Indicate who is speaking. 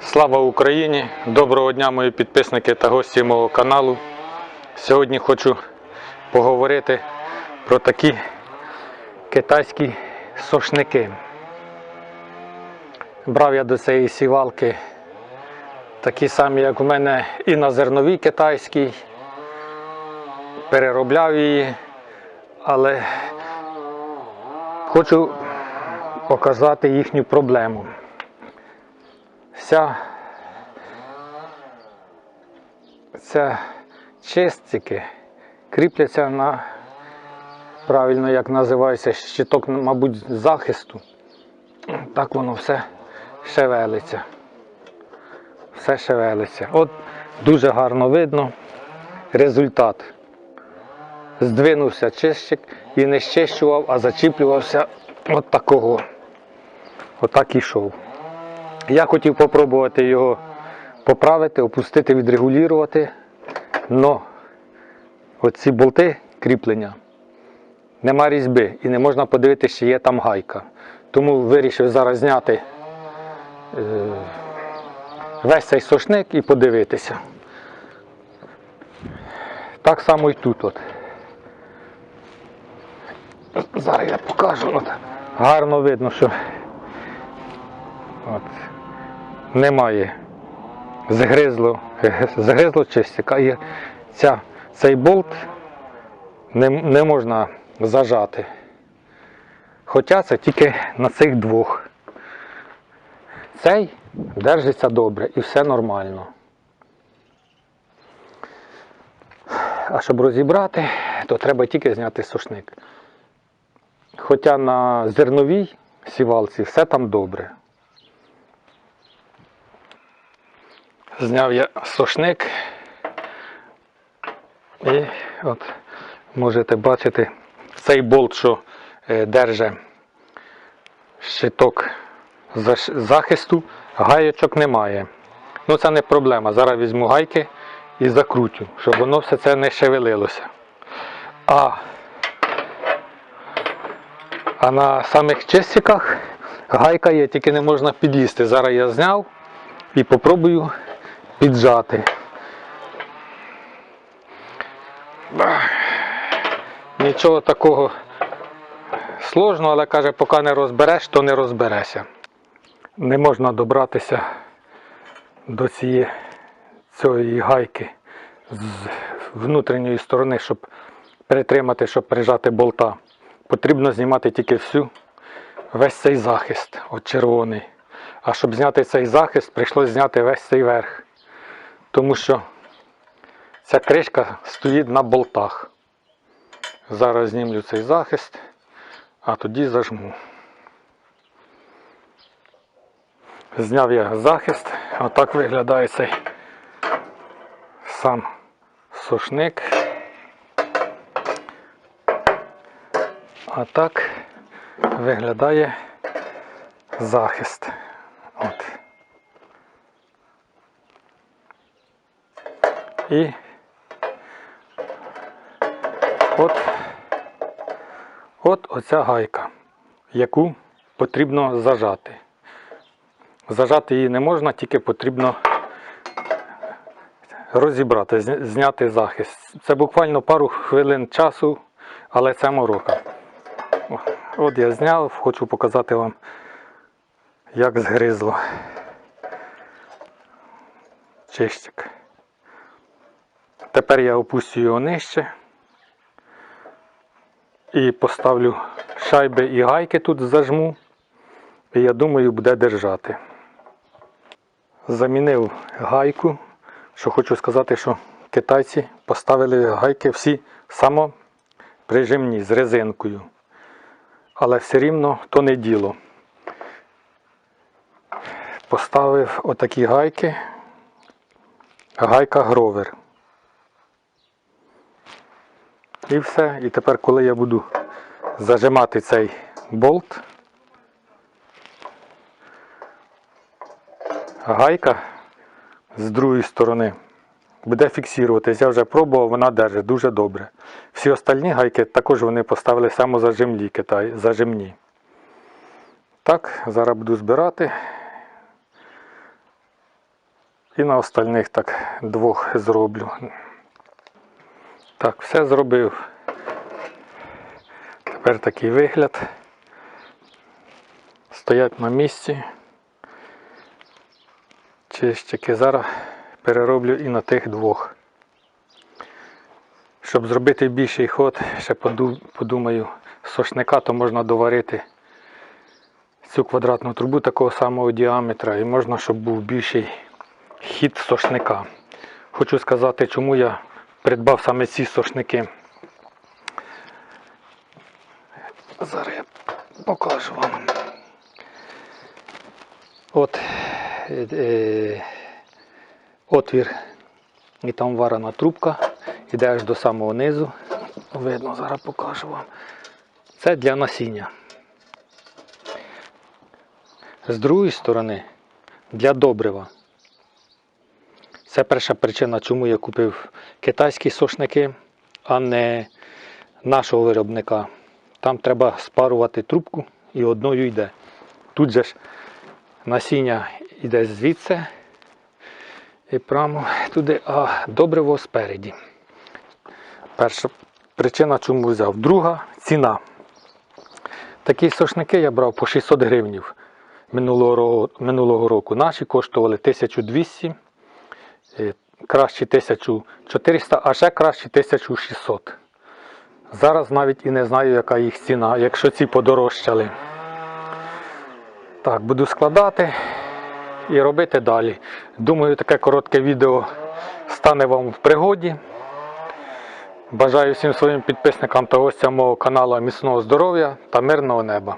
Speaker 1: Слава Україні! Доброго дня, мої підписники та гості мого каналу. Сьогодні хочу поговорити про такі китайські сошники. Брав я до цієї сівалки такі самі, як у мене, і на зерновій китайській. Переробляв її, але хочу показати їхню проблему. Вся ця чистики кріпляться на правильно як називається щиток, мабуть, захисту. Так воно все шевелиться. Все шевелиться. От дуже гарно видно результат. Здвинувся чищик і не щищував, а зачіплювався от такого. Отак ішов. Я хотів попробувати його поправити, опустити, відрегулювати, але оці болти кріплення нема різьби і не можна подивитися, чи є там гайка. Тому вирішив зараз зняти е, весь цей сошник і подивитися. Так само і тут. От. Зараз я покажу. От. Гарно видно, що От. Немає. Згризло, згризло чистика. І ця, цей болт не, не можна зажати. Хоча це тільки на цих двох. Цей держиться добре і все нормально. А щоб розібрати, то треба тільки зняти сушник. Хоча на зерновій сівалці все там добре. Зняв я сошник і от можете бачити цей болт, що е, держить щиток захисту, гайочок немає. Ну це не проблема. Зараз візьму гайки і закрутю, щоб воно все це не шевелилося. А, а на самих чистиках гайка є, тільки не можна під'їсти. Зараз я зняв і попробую піджати. Нічого такого сложного, але каже, поки не розбереш, то не розберешся. Не можна добратися до цієї цієї гайки з внутрішньої сторони, щоб перетримати, щоб прижати болта. Потрібно знімати тільки всю, весь цей захист, от червоний. А щоб зняти цей захист, прийшлося зняти весь цей верх. Тому що ця кришка стоїть на болтах. Зараз знімлю цей захист, а тоді зажму. Зняв я захист, отак виглядає цей сам сушник. А так виглядає захист. От. І от, от оця гайка, яку потрібно зажати. Зажати її не можна, тільки потрібно розібрати, зняти захист. Це буквально пару хвилин часу, але це морока. От я зняв, хочу показати вам, як згризло чистик. Тепер я опустю його нижче і поставлю шайби і гайки тут зажму. І я думаю, буде держати. Замінив гайку. Що хочу сказати, що китайці поставили гайки всі самоприжимні з резинкою. Але все рівно то не діло. Поставив отакі гайки. Гайка гровер. І все. І тепер, коли я буду зажимати цей болт, гайка з другої сторони буде фіксуватись. Я вже пробував, вона держить дуже добре. Всі остальні гайки також вони поставили самозажимлі Китай, зажимні. Так, зараз буду збирати І на остальних так двох зроблю. Так, все зробив. Тепер такий вигляд. Стоять на місці. Чищики зараз перероблю і на тих двох. Щоб зробити більший ход, ще поду- подумаю, сошника, то можна доварити цю квадратну трубу такого самого діаметра і можна, щоб був більший хід сошника. Хочу сказати, чому я придбав саме ці сошники. Зараз я покажу вам. От е, е, отвір і там варена трубка, іде аж до самого низу. Видно, зараз покажу вам. Це для насіння. З другої сторони для добрива. Це перша причина, чому я купив китайські сошники, а не нашого виробника. Там треба спарувати трубку і одною йде. Тут же ж насіння йде звідси і прямо туди, а добриво спереді. Перша причина, чому взяв. Друга ціна. Такі сошники я брав по 600 гривнів минулого, року. Наші коштували 1200, е, кращі 1400, а ще кращі 1600. Зараз навіть і не знаю, яка їх ціна, якщо ці подорожчали. Так, буду складати і робити далі. Думаю, таке коротке відео стане вам в пригоді. Бажаю всім своїм підписникам та гостям мого каналу міцного здоров'я та мирного неба.